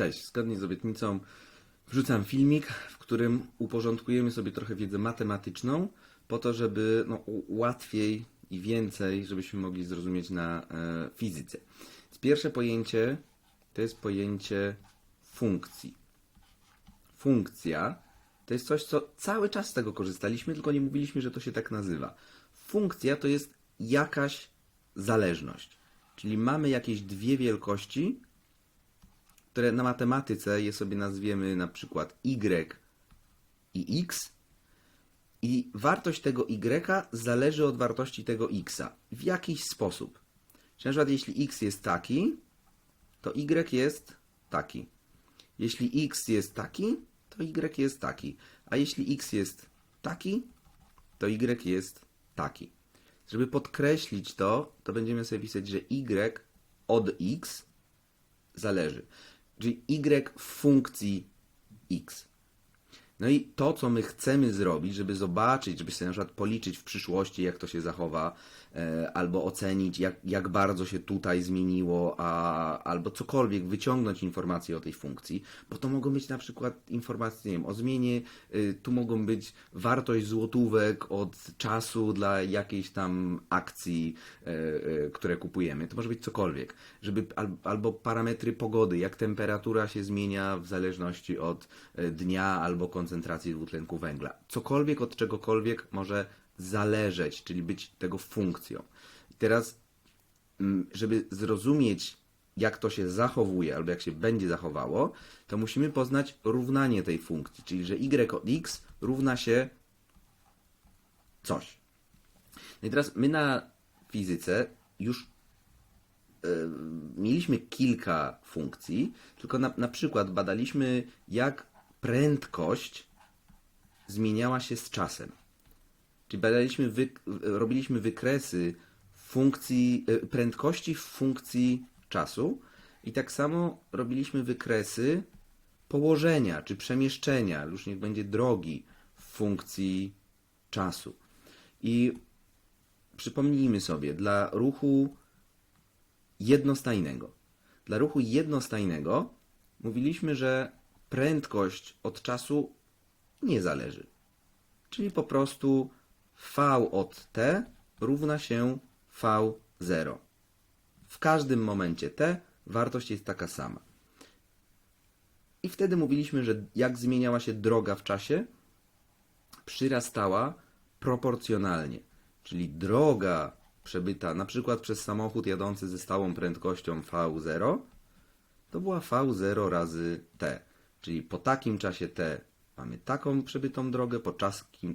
Cześć, zgodnie z obietnicą wrzucam filmik, w którym uporządkujemy sobie trochę wiedzę matematyczną, po to, żeby no, łatwiej i więcej, żebyśmy mogli zrozumieć na e, fizyce. Pierwsze pojęcie to jest pojęcie funkcji. Funkcja to jest coś, co cały czas z tego korzystaliśmy, tylko nie mówiliśmy, że to się tak nazywa. Funkcja to jest jakaś zależność. Czyli mamy jakieś dwie wielkości, które na matematyce je sobie nazwiemy na przykład y i x i wartość tego y zależy od wartości tego x w jakiś sposób. Na przykład jeśli x jest taki, to y jest taki. Jeśli x jest taki, to y jest taki. A jeśli x jest taki, to y jest taki. Żeby podkreślić to, to będziemy sobie pisać, że y od x zależy. Czyli y w funkcji x. No i to, co my chcemy zrobić, żeby zobaczyć, żeby sobie na przykład policzyć w przyszłości, jak to się zachowa, albo ocenić, jak, jak bardzo się tutaj zmieniło, a, albo cokolwiek, wyciągnąć informacje o tej funkcji, bo to mogą być na przykład informacje nie wiem, o zmianie, y, tu mogą być wartość złotówek od czasu dla jakiejś tam akcji, e, e, które kupujemy. To może być cokolwiek, żeby al, albo parametry pogody, jak temperatura się zmienia w zależności od e, dnia albo koncentracji dwutlenku węgla. Cokolwiek od czegokolwiek może zależeć, czyli być tego funkcją. Teraz, mm, żeby zrozumieć, jak to się zachowuje, albo jak się będzie zachowało, to musimy poznać równanie tej funkcji, czyli że y od x równa się coś. No i teraz my na fizyce już e, mieliśmy kilka funkcji, tylko na, na przykład badaliśmy, jak prędkość zmieniała się z czasem. Czyli badaliśmy, wy, robiliśmy wykresy funkcji, e, prędkości w funkcji czasu i tak samo robiliśmy wykresy położenia czy przemieszczenia, już niech będzie drogi w funkcji czasu. I przypomnijmy sobie, dla ruchu jednostajnego. Dla ruchu jednostajnego mówiliśmy, że prędkość od czasu nie zależy. Czyli po prostu v od t równa się v0. W każdym momencie t wartość jest taka sama. I wtedy mówiliśmy, że jak zmieniała się droga w czasie, przyrastała proporcjonalnie. Czyli droga przebyta na przykład przez samochód jadący ze stałą prędkością v0 to była v0 razy t. Czyli po takim czasie t mamy taką przebytą drogę, po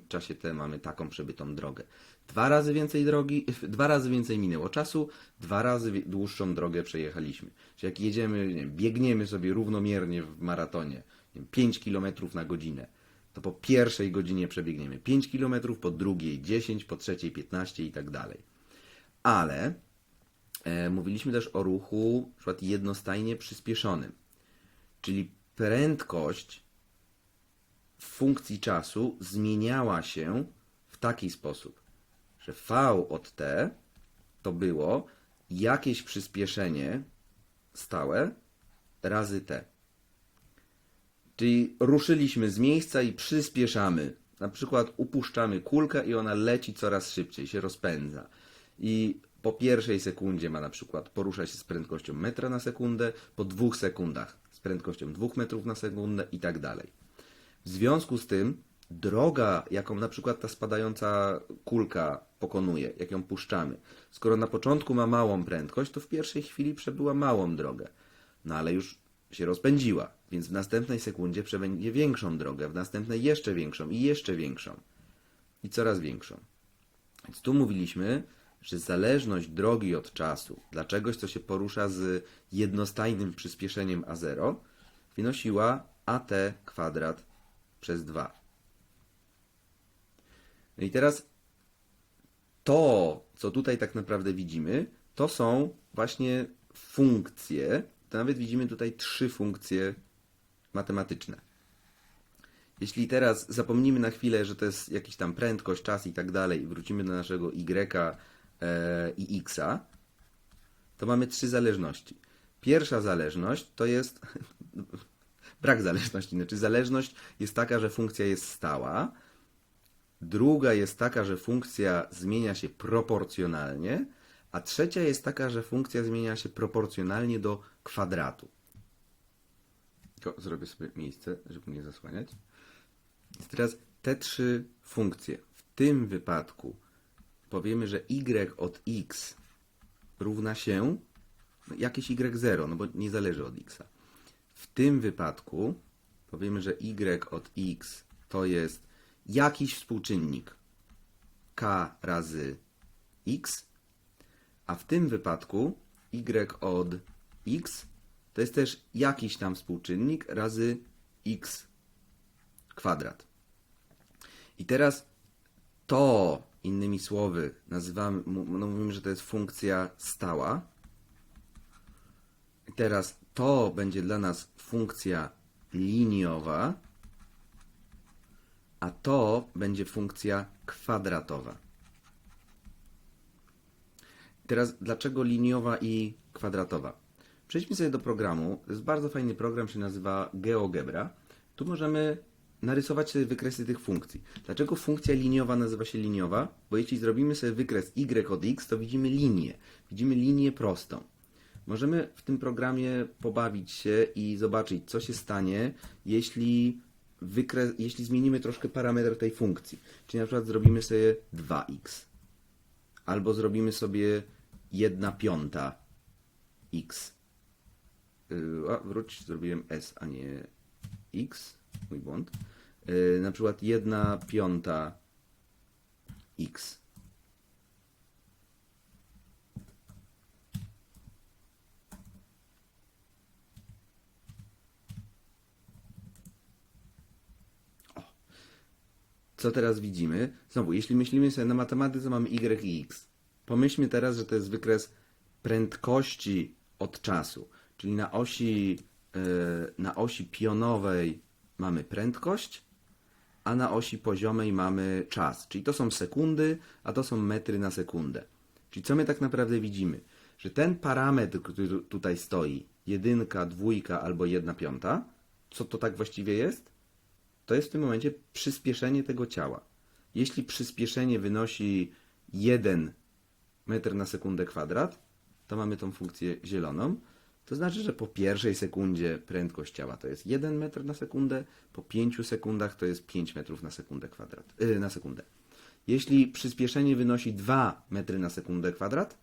czasie t mamy taką przebytą drogę. Dwa razy więcej drogi, dwa razy więcej minęło czasu, dwa razy dłuższą drogę przejechaliśmy. Czyli jak jedziemy, wiem, biegniemy sobie równomiernie w maratonie, nie wiem, 5 km na godzinę, to po pierwszej godzinie przebiegniemy 5 km, po drugiej 10, po trzeciej 15 i tak dalej. Ale e, mówiliśmy też o ruchu na przykład jednostajnie przyspieszonym. Czyli prędkość funkcji czasu zmieniała się w taki sposób, że v od t to było jakieś przyspieszenie stałe razy t. Czyli ruszyliśmy z miejsca i przyspieszamy. Na przykład upuszczamy kulkę i ona leci coraz szybciej, się rozpędza. I po pierwszej sekundzie ma na przykład porusza się z prędkością metra na sekundę, po dwóch sekundach z prędkością dwóch metrów na sekundę i tak dalej. W związku z tym droga, jaką na przykład ta spadająca kulka pokonuje, jak ją puszczamy, skoro na początku ma małą prędkość, to w pierwszej chwili przebyła małą drogę. No ale już się rozpędziła, więc w następnej sekundzie przebędzie większą drogę, w następnej jeszcze większą i jeszcze większą. I coraz większą. Więc tu mówiliśmy, że zależność drogi od czasu dla czegoś, co się porusza z jednostajnym przyspieszeniem a0, wynosiła at kwadrat przez 2. No i teraz to, co tutaj tak naprawdę widzimy, to są właśnie funkcje. To nawet widzimy tutaj trzy funkcje matematyczne. Jeśli teraz zapomnimy na chwilę, że to jest jakiś tam prędkość, czas i tak dalej, i wrócimy do naszego y i xa, to mamy trzy zależności. Pierwsza zależność to jest, brak zależności. Znaczy zależność jest taka, że funkcja jest stała. Druga jest taka, że funkcja zmienia się proporcjonalnie, a trzecia jest taka, że funkcja zmienia się proporcjonalnie do kwadratu. Tylko zrobię sobie miejsce, żeby nie zasłaniać. Więc teraz te trzy funkcje. W tym wypadku powiemy, że y od x równa się no, jakieś y0, no bo nie zależy od x. W tym wypadku powiemy, że y od x to jest jakiś współczynnik k razy x, a w tym wypadku y od x to jest też jakiś tam współczynnik razy x kwadrat. I teraz to, innymi słowy, nazywamy, no mówimy, że to jest funkcja stała. I teraz to będzie dla nas funkcja liniowa, a to będzie funkcja kwadratowa. Teraz dlaczego liniowa i kwadratowa? Przejdźmy sobie do programu. To jest bardzo fajny program, się nazywa GeoGebra. Tu możemy narysować sobie wykresy tych funkcji. Dlaczego funkcja liniowa nazywa się liniowa? Bo jeśli zrobimy sobie wykres y od x, to widzimy linię. Widzimy linię prostą. Możemy w tym programie pobawić się i zobaczyć, co się stanie, jeśli, jeśli zmienimy troszkę parametr tej funkcji. Czyli na przykład zrobimy sobie 2x. Albo zrobimy sobie 1 piąta x. A, wróć, zrobiłem s, a nie x. Mój błąd. Yy, na przykład 1 piąta x. Co teraz widzimy? Znowu, jeśli myślimy sobie na matematyce, mamy y i x. Pomyślmy teraz, że to jest wykres prędkości od czasu. Czyli na osi, yy, na osi pionowej mamy prędkość, a na osi poziomej mamy czas. Czyli to są sekundy, a to są metry na sekundę. Czyli co my tak naprawdę widzimy? Że ten parametr, który tu- tutaj stoi, jedynka, dwójka albo jedna piąta, co to tak właściwie jest? To jest w tym momencie przyspieszenie tego ciała. Jeśli przyspieszenie wynosi 1 metr na sekundę kwadrat, to mamy tą funkcję zieloną. To znaczy, że po pierwszej sekundzie prędkość ciała to jest 1 metr na sekundę, po 5 sekundach to jest 5 metrów na sekundę kwadrat, yy, na sekundę. Jeśli przyspieszenie wynosi 2 metry na sekundę kwadrat,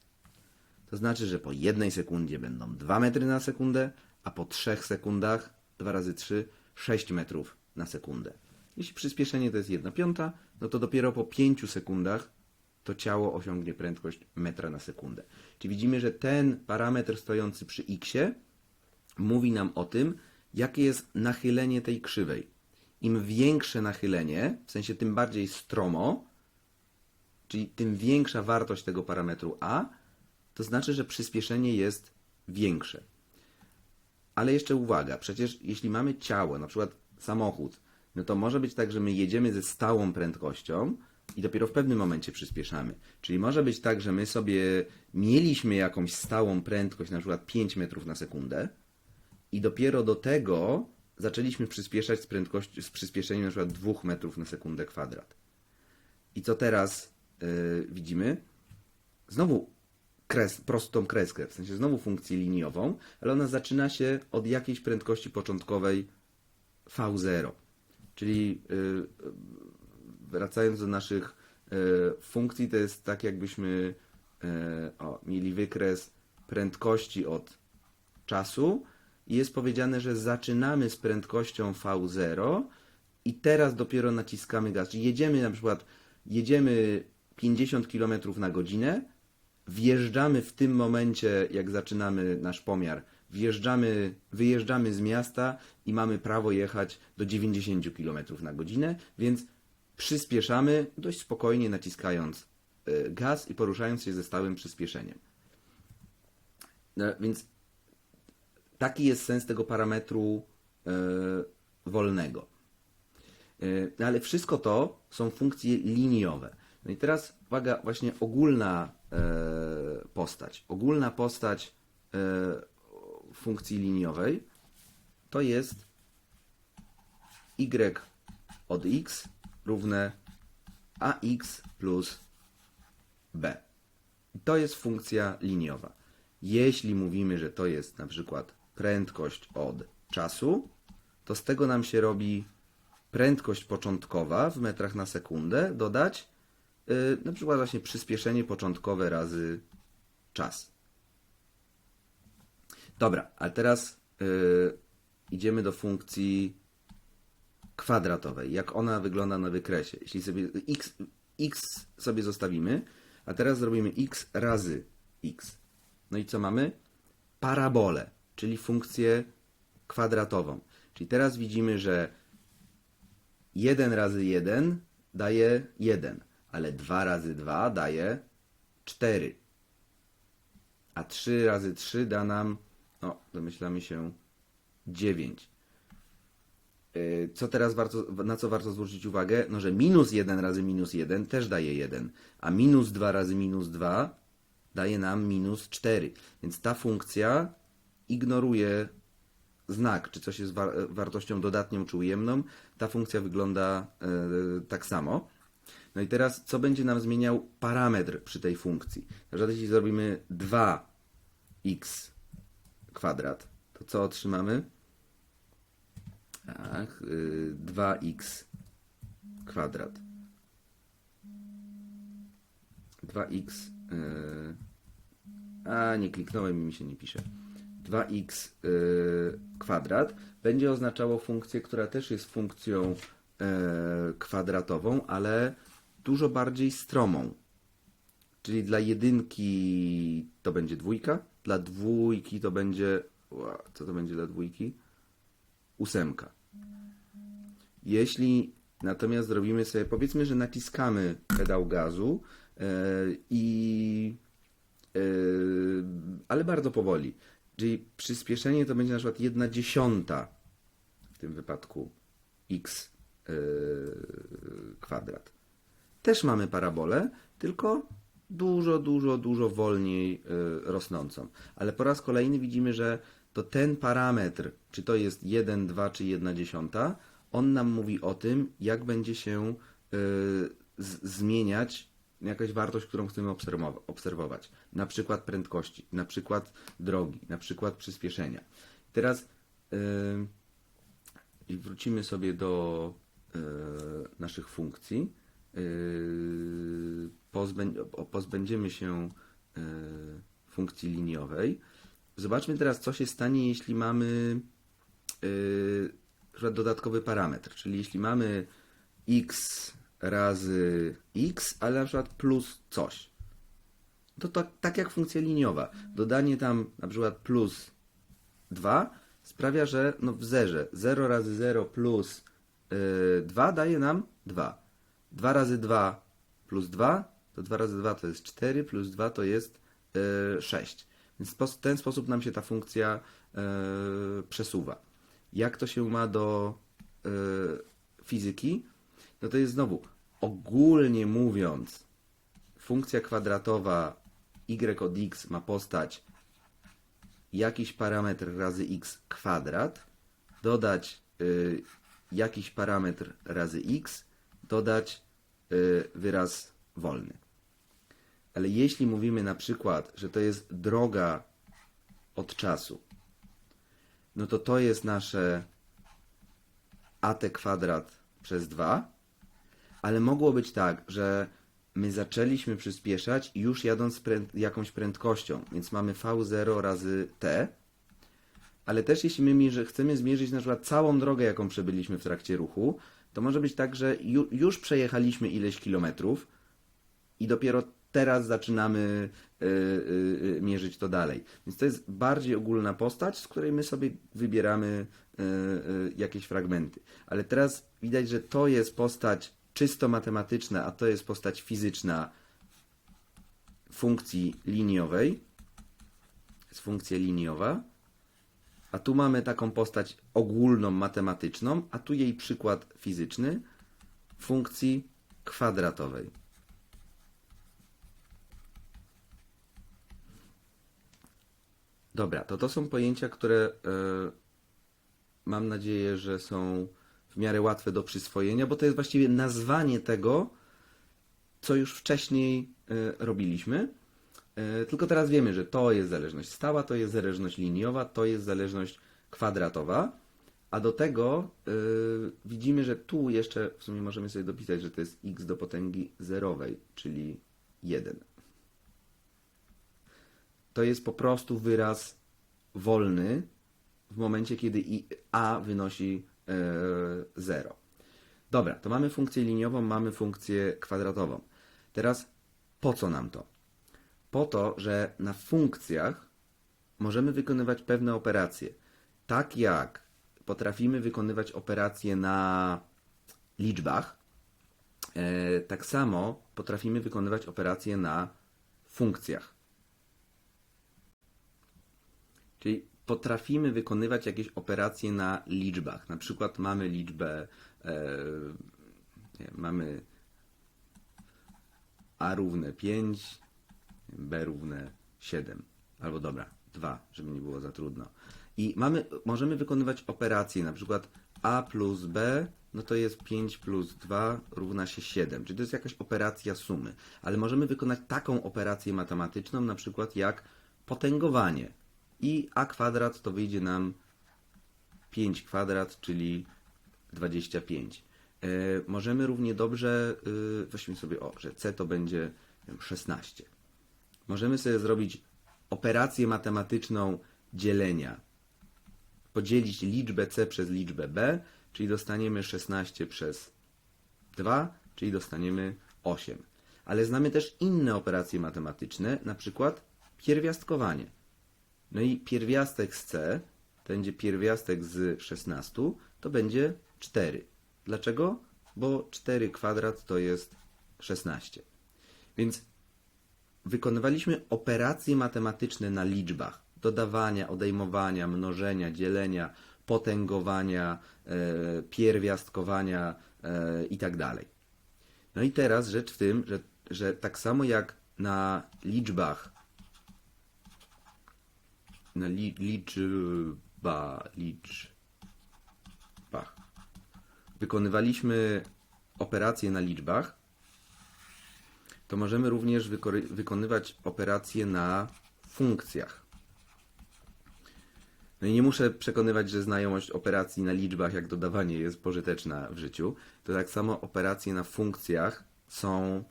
to znaczy, że po jednej sekundzie będą 2 metry na sekundę, a po 3 sekundach 2 razy 3 6 metrów na sekundę. Jeśli przyspieszenie to jest 1 piąta, no to dopiero po 5 sekundach to ciało osiągnie prędkość metra na sekundę. Czyli widzimy, że ten parametr stojący przy x mówi nam o tym, jakie jest nachylenie tej krzywej. Im większe nachylenie, w sensie tym bardziej stromo, czyli tym większa wartość tego parametru a, to znaczy, że przyspieszenie jest większe. Ale jeszcze uwaga, przecież jeśli mamy ciało, na przykład samochód, no to może być tak, że my jedziemy ze stałą prędkością i dopiero w pewnym momencie przyspieszamy. Czyli może być tak, że my sobie mieliśmy jakąś stałą prędkość, na przykład 5 metrów na sekundę i dopiero do tego zaczęliśmy przyspieszać z, prędkości, z przyspieszeniem na przykład 2 metrów na sekundę kwadrat. I co teraz yy, widzimy? Znowu kres, prostą kreskę, w sensie znowu funkcję liniową, ale ona zaczyna się od jakiejś prędkości początkowej V0. Czyli yy, wracając do naszych yy, funkcji, to jest tak jakbyśmy yy, o, mieli wykres prędkości od czasu i jest powiedziane, że zaczynamy z prędkością V0 i teraz dopiero naciskamy gaz. Czyli jedziemy na przykład, jedziemy 50 km na godzinę, wjeżdżamy w tym momencie, jak zaczynamy nasz pomiar, wjeżdżamy, wyjeżdżamy z miasta i mamy prawo jechać do 90 km na godzinę, więc przyspieszamy dość spokojnie, naciskając y, gaz i poruszając się ze stałym przyspieszeniem. No, więc taki jest sens tego parametru y, wolnego. Y, No ale wszystko to są funkcje liniowe. No i teraz uwaga, właśnie ogólna e, postać. Ogólna postać e, funkcji liniowej to jest y od x równe ax plus b. To jest funkcja liniowa. Jeśli mówimy, że to jest na przykład prędkość od czasu, to z tego nam się robi prędkość początkowa w metrach na sekundę dodać yy, na przykład właśnie przyspieszenie początkowe razy czas. Dobra, a teraz yy, idziemy do funkcji kwadratowej. Jak ona wygląda na wykresie? Jeśli sobie x, x sobie zostawimy, a teraz zrobimy x razy x. No i co mamy? Parabolę, czyli funkcję kwadratową. Czyli teraz widzimy, że 1 razy 1 daje 1, ale 2 razy 2 daje 4. A 3 razy 3 da nam, no, domyślamy się, 9. Yy, Co teraz warto, na co warto zwrócić uwagę? No, że minus 1 razy minus 1 też daje 1, a minus 2 razy minus 2 daje nam minus 4. Więc ta funkcja ignoruje znak, czy coś jest war wartością dodatnią czy ujemną. Ta funkcja wygląda yy, tak samo. No i teraz, co będzie nam zmieniał parametr przy tej funkcji? Jeśli zrobimy 2x kwadrat, to co otrzymamy? Tak, y, 2x kwadrat. 2x. y, A, nie kliknąłem i mi się nie pisze. 2x y, kwadrat będzie oznaczało funkcję, która też jest funkcją kwadratową, ale dużo bardziej stromą. Czyli dla jedynki to będzie dwójka, dla dwójki to będzie. Co to będzie dla dwójki? ósemka. Jeśli natomiast zrobimy sobie, powiedzmy, że naciskamy pedał gazu e, i e, ale bardzo powoli. Czyli przyspieszenie to będzie na przykład 1 dziesiąta w tym wypadku x e, kwadrat. Też mamy parabolę, tylko dużo, dużo, dużo wolniej y, rosnącą. Ale po raz kolejny widzimy, że to ten parametr, czy to jest 1, 2 czy 1 dziesiąta, on nam mówi o tym, jak będzie się y, zmieniać jakaś wartość, którą chcemy obserwowa- obserwować. Na przykład prędkości, na przykład drogi, na przykład przyspieszenia. Teraz y, wrócimy sobie do naszych funkcji. Pozbędziemy się y, funkcji liniowej. Zobaczmy teraz, co się stanie, jeśli mamy przykład dodatkowy parametr, czyli jeśli mamy x razy x, ale na przykład plus coś. To tak, tak jak funkcja liniowa. Dodanie tam na przykład plus 2 sprawia, że no w zerze 0 razy 0 plus yy, 2 daje nam 2. 2 razy 2 plus 2 to 2 razy 2 to jest 4 plus 2 to jest yy, 6. Więc w ten sposób nam się ta funkcja yy, przesuwa. Jak to się ma do yy, fizyki? No to jest znowu ogólnie mówiąc funkcja kwadratowa y od x ma postać jakiś parametr razy x kwadrat, dodać jakiś parametr razy x, dodać wyraz wolny. Ale jeśli mówimy na przykład, że to jest droga od czasu, no to to jest nasze at kwadrat przez 2, ale mogło być tak, że my zaczęliśmy przyspieszać już jadąc pręd jakąś prędkością, więc mamy v0 razy t, ale też jeśli my mierzy chcemy zmierzyć na przykład całą drogę, jaką przebyliśmy w trakcie ruchu, to może być tak, że ju już przejechaliśmy ileś kilometrów i dopiero teraz zaczynamy y, y, y, mierzyć to dalej. Więc to jest bardziej ogólna postać, z której my sobie wybieramy y, y, jakieś fragmenty. Ale teraz widać, że to jest postać czysto matematyczna, a to jest postać fizyczna funkcji liniowej. Jest funkcja liniowa. A tu mamy taką postać ogólną matematyczną, a tu jej przykład fizyczny funkcji kwadratowej. Dobra, to to są pojęcia, które e, mam nadzieję, że są w miarę łatwe do przyswojenia, bo to jest właściwie nazwanie tego, co już wcześniej e, robiliśmy. E, Tylko teraz wiemy, że to jest zależność stała, to jest zależność liniowa, to jest zależność kwadratowa, a do tego widzimy, że tu jeszcze w sumie możemy sobie dopisać, że to jest x do potęgi zerowej, czyli 1. To jest po prostu wyraz wolny w momencie, kiedy i a wynosi e, 0. Dobra, to mamy funkcję liniową, mamy funkcję kwadratową. Teraz po co nam to? Po to, że na funkcjach możemy wykonywać pewne operacje. Tak jak potrafimy wykonywać operacje na liczbach, e, tak samo potrafimy wykonywać operacje na funkcjach. Czyli potrafimy wykonywać jakieś operacje na liczbach. Na przykład mamy liczbę, e, mamy a równe 5, b równe 7. Albo dobra, 2, żeby nie było za trudno. I mamy, możemy wykonywać operacje, na przykład a plus b, no to jest 5 plus 2 równa się 7. Czyli to jest jakaś operacja sumy. Ale możemy wykonać taką operację matematyczną, na przykład jak potęgowanie. I a kwadrat to wyjdzie nam 5 kwadrat, czyli 25. E, możemy równie dobrze, y, weźmy sobie, o, że c to będzie wiem, 16. Możemy sobie zrobić operację matematyczną dzielenia. Podzielić liczbę c przez liczbę b, czyli dostaniemy 16 przez 2, czyli dostaniemy 8. Ale znamy też inne operacje matematyczne, na przykład pierwiastkowanie. No i pierwiastek z c, będzie pierwiastek z 16, to będzie 4. Dlaczego? Bo 4 kwadrat to jest 16. Więc wykonywaliśmy operacje matematyczne na liczbach. Dodawania, odejmowania, mnożenia, dzielenia, potęgowania, e, pierwiastkowania e, i tak dalej. No i teraz rzecz w tym, że, że tak samo jak na liczbach liczba, liczbach. Wykonywaliśmy operacje na liczbach, to możemy również wykonywać operacje na funkcjach. No i nie muszę przekonywać, że znajomość operacji na liczbach, jak dodawanie, jest pożyteczna w życiu. To tak samo operacje na funkcjach są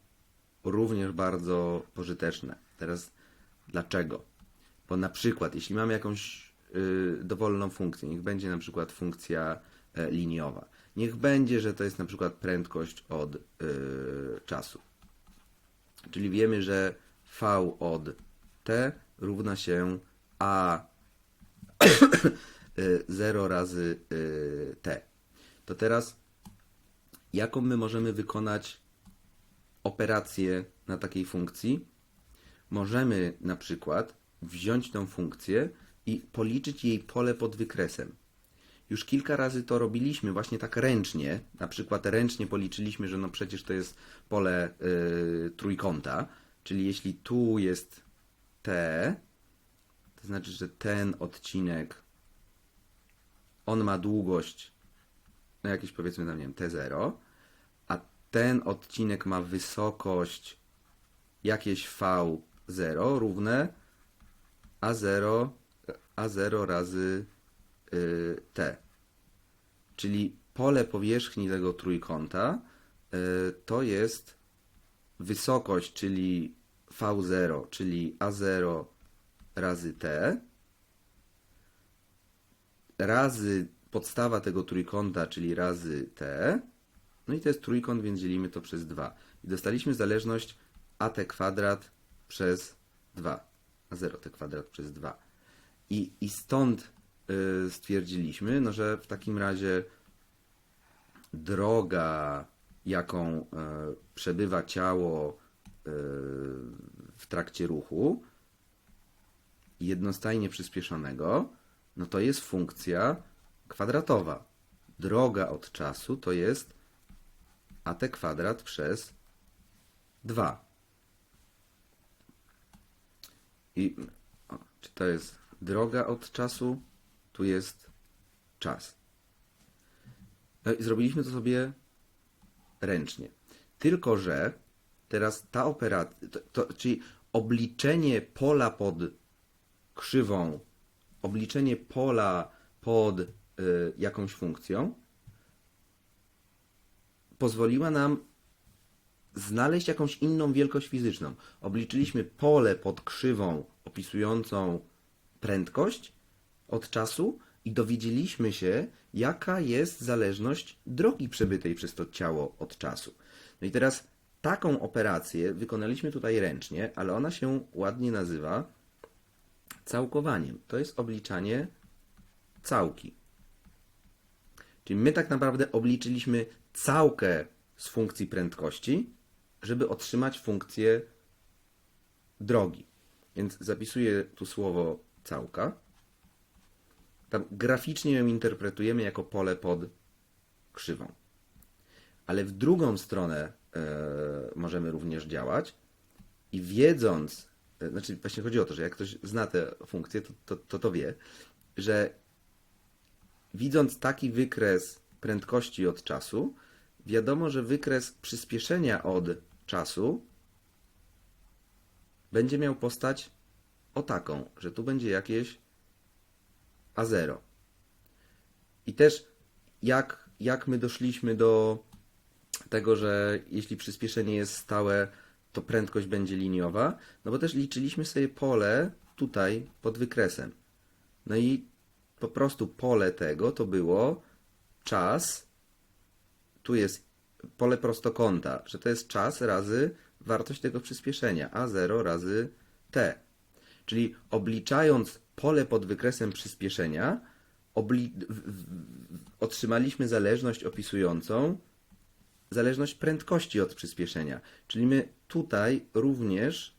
również bardzo pożyteczne. Teraz dlaczego? Bo na przykład, jeśli mamy jakąś y, dowolną funkcję, niech będzie na przykład funkcja e, liniowa. Niech będzie, że to jest na przykład prędkość od y, czasu. Czyli wiemy, że v od t równa się a 0 razy y, t. To teraz jaką my możemy wykonać operację na takiej funkcji? Możemy na przykład wziąć tą funkcję i policzyć jej pole pod wykresem. Już kilka razy to robiliśmy właśnie tak ręcznie. Na przykład ręcznie policzyliśmy, że no przecież to jest pole y, trójkąta. Czyli jeśli tu jest t, to znaczy, że ten odcinek on ma długość, no jakieś powiedzmy tam, nie wiem, t0, a ten odcinek ma wysokość jakieś v0 równe a0, a0 razy y, t. Czyli pole powierzchni tego trójkąta y, to jest wysokość, czyli v0, czyli a0 razy t, razy podstawa tego trójkąta, czyli razy t. No i to jest trójkąt, więc dzielimy to przez 2. I dostaliśmy zależność at kwadrat przez 2. A 0 t kwadrat przez 2. I, i stąd y, stwierdziliśmy, no, że w takim razie droga, jaką y, przebywa ciało y, w trakcie ruchu, jednostajnie przyspieszonego, no to jest funkcja kwadratowa. Droga od czasu to jest at kwadrat przez 2. I o, czy to jest droga od czasu? Tu jest czas. No i zrobiliśmy to sobie ręcznie. Tylko, że teraz ta operacja, czyli obliczenie pola pod krzywą, obliczenie pola pod y, jakąś funkcją pozwoliła nam znaleźć jakąś inną wielkość fizyczną. Obliczyliśmy pole pod krzywą opisującą prędkość od czasu i dowiedzieliśmy się, jaka jest zależność drogi przebytej przez to ciało od czasu. No i teraz taką operację wykonaliśmy tutaj ręcznie, ale ona się ładnie nazywa całkowaniem. To jest obliczanie całki. Czyli my tak naprawdę obliczyliśmy całkę z funkcji prędkości, żeby otrzymać funkcję drogi. Więc zapisuję tu słowo całka. Tam graficznie ją interpretujemy jako pole pod krzywą. Ale w drugą stronę e, możemy również działać i wiedząc, e, znaczy właśnie chodzi o to, że jak ktoś zna tę funkcję, to to, to, to wie, że widząc taki wykres prędkości od czasu, wiadomo, że wykres przyspieszenia od czasu będzie miał postać o taką, że tu będzie jakieś A0. I też jak, jak my doszliśmy do tego, że jeśli przyspieszenie jest stałe, to prędkość będzie liniowa, no bo też liczyliśmy sobie pole tutaj pod wykresem. No i po prostu pole tego to było czas, tu jest pole prostokąta, że to jest czas razy wartość tego przyspieszenia, a0 razy t. Czyli obliczając pole pod wykresem przyspieszenia, otrzymaliśmy zależność opisującą zależność prędkości od przyspieszenia. Czyli my tutaj również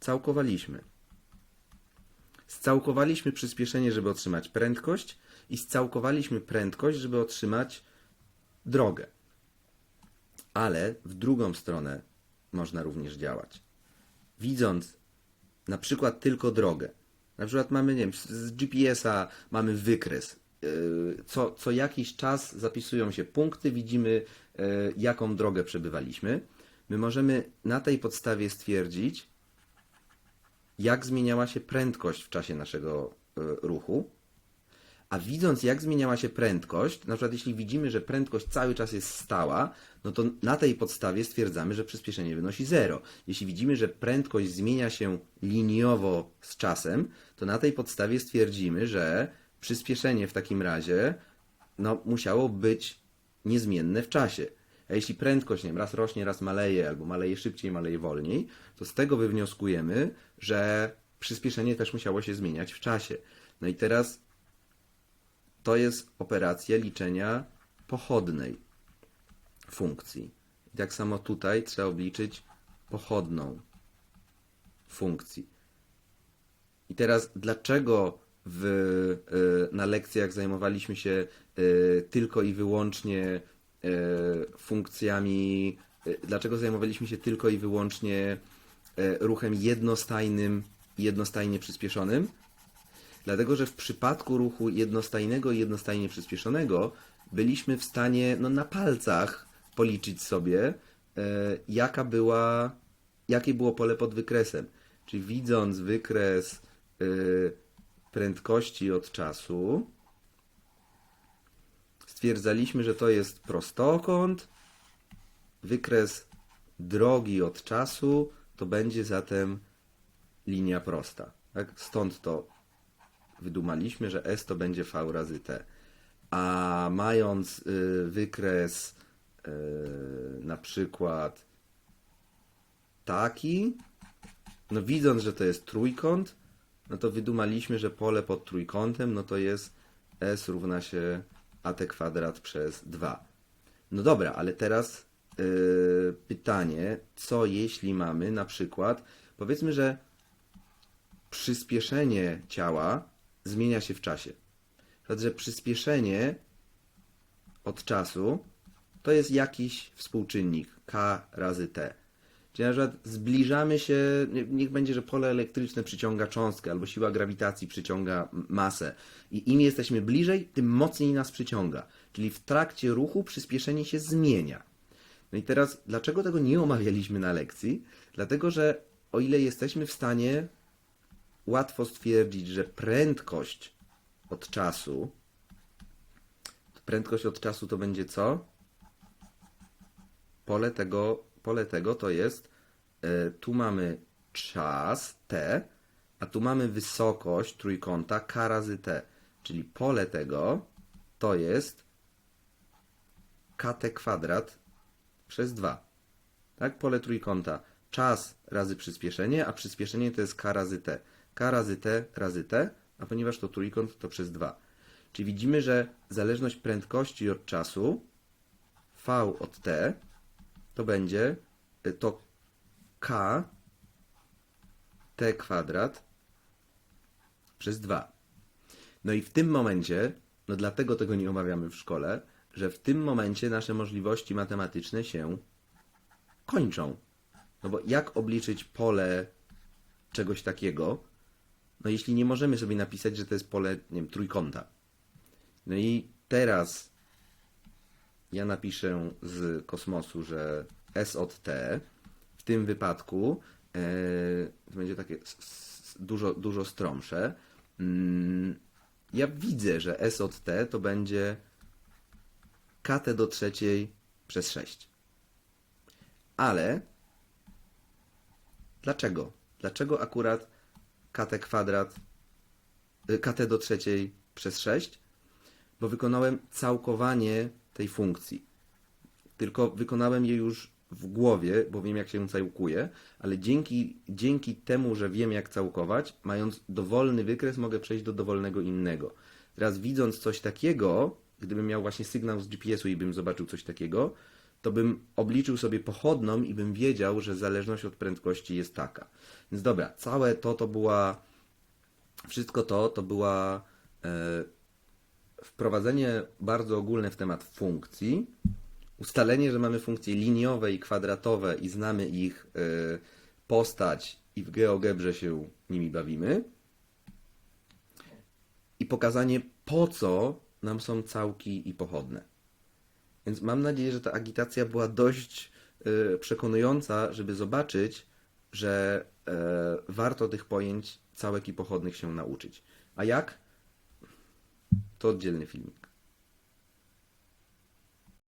całkowaliśmy. Scałkowaliśmy przyspieszenie, żeby otrzymać prędkość i scałkowaliśmy prędkość, żeby otrzymać drogę. Ale w drugą stronę można również działać. Widząc na przykład tylko drogę. Na przykład mamy, nie wiem, z GPS-a mamy wykres. Yy, Co, co jakiś czas zapisują się punkty, widzimy yy, jaką drogę przebywaliśmy. My możemy na tej podstawie stwierdzić, jak zmieniała się prędkość w czasie naszego yy, ruchu. A widząc, jak zmieniała się prędkość, na przykład jeśli widzimy, że prędkość cały czas jest stała, no to na tej podstawie stwierdzamy, że przyspieszenie wynosi 0. Jeśli widzimy, że prędkość zmienia się liniowo z czasem, to na tej podstawie stwierdzimy, że przyspieszenie w takim razie no, musiało być niezmienne w czasie. A jeśli prędkość nie wiem, raz rośnie, raz maleje, albo maleje szybciej, maleje wolniej, to z tego wywnioskujemy, że przyspieszenie też musiało się zmieniać w czasie. No i teraz to jest operacja liczenia pochodnej funkcji. I tak samo tutaj trzeba obliczyć pochodną funkcji. I teraz dlaczego w, y, na lekcjach zajmowaliśmy się y, tylko i wyłącznie y, funkcjami, dlaczego zajmowaliśmy się tylko i wyłącznie ruchem jednostajnym jednostajnie przyspieszonym? Dlatego, że w przypadku ruchu jednostajnego i jednostajnie przyspieszonego byliśmy w stanie no, na palcach policzyć sobie, e, jaka była, jakie było pole pod wykresem. Czyli widząc wykres e, prędkości od czasu, stwierdzaliśmy, że to jest prostokąt, wykres drogi od czasu to będzie zatem linia prosta. Tak? Stąd to wydumaliśmy, że S to będzie V razy T. A mając y, wykres y, na przykład taki, no widząc, że to jest trójkąt, no to wydumaliśmy, że pole pod trójkątem, no to jest S równa się AT kwadrat przez 2. No dobra, ale teraz y, pytanie, co jeśli mamy na przykład, powiedzmy, że przyspieszenie ciała zmienia się w czasie. Przykład, że przyspieszenie od czasu to jest jakiś współczynnik k razy t. Czyli na przykład zbliżamy się, nie- niech będzie, że pole elektryczne przyciąga cząstkę, albo siła grawitacji przyciąga masę. I im jesteśmy bliżej, tym mocniej nas przyciąga. Czyli w trakcie ruchu przyspieszenie się zmienia. No i teraz, dlaczego tego nie omawialiśmy na lekcji? Dlatego, że o ile jesteśmy w stanie łatwo stwierdzić, że prędkość od czasu, prędkość od czasu to będzie co? Pole tego, pole tego to jest, e, tu mamy czas t, a tu mamy wysokość trójkąta k razy t. Czyli pole tego to jest kt kwadrat przez 2. Tak? Pole trójkąta. Czas razy przyspieszenie, a przyspieszenie to jest k razy t. k razy t razy t, a ponieważ to trójkąt, to przez 2. Czyli widzimy, że zależność prędkości od czasu v od t to będzie y, to k t kwadrat przez 2. No i w tym momencie, no dlatego tego nie omawiamy w szkole, że w tym momencie nasze możliwości matematyczne się kończą. No bo jak obliczyć pole czegoś takiego, no jeśli nie możemy sobie napisać, że to jest pole, nie wiem, trójkąta. No i teraz ja napiszę z kosmosu, że S od T w tym wypadku to będzie takie dużo, dużo stromsze. Mm, ja widzę, że S od T to będzie kt do trzeciej przez 6. Ale dlaczego? Dlaczego akurat kt kwadrat y, kt do trzeciej przez 6? Bo wykonałem całkowanie tej funkcji. Tylko wykonałem je już w głowie, bo wiem jak się całkuje, ale dzięki, dzięki temu, że wiem jak całkować, mając dowolny wykres, mogę przejść do dowolnego innego. Teraz widząc coś takiego, gdybym miał właśnie sygnał z GPS-u i bym zobaczył coś takiego, to bym obliczył sobie pochodną i bym wiedział, że zależność od prędkości jest taka. Więc dobra, całe to to była, wszystko to to była e, wprowadzenie bardzo ogólne w temat funkcji, ustalenie, że mamy funkcje liniowe i kwadratowe i znamy ich e, postać i w GeoGebrze się nimi bawimy i pokazanie po co nam są całki i pochodne. Więc mam nadzieję, że ta agitacja była dość e, przekonująca, żeby zobaczyć, że e, warto tych pojęć całek i pochodnych się nauczyć. A jak? To oddzielny filmik.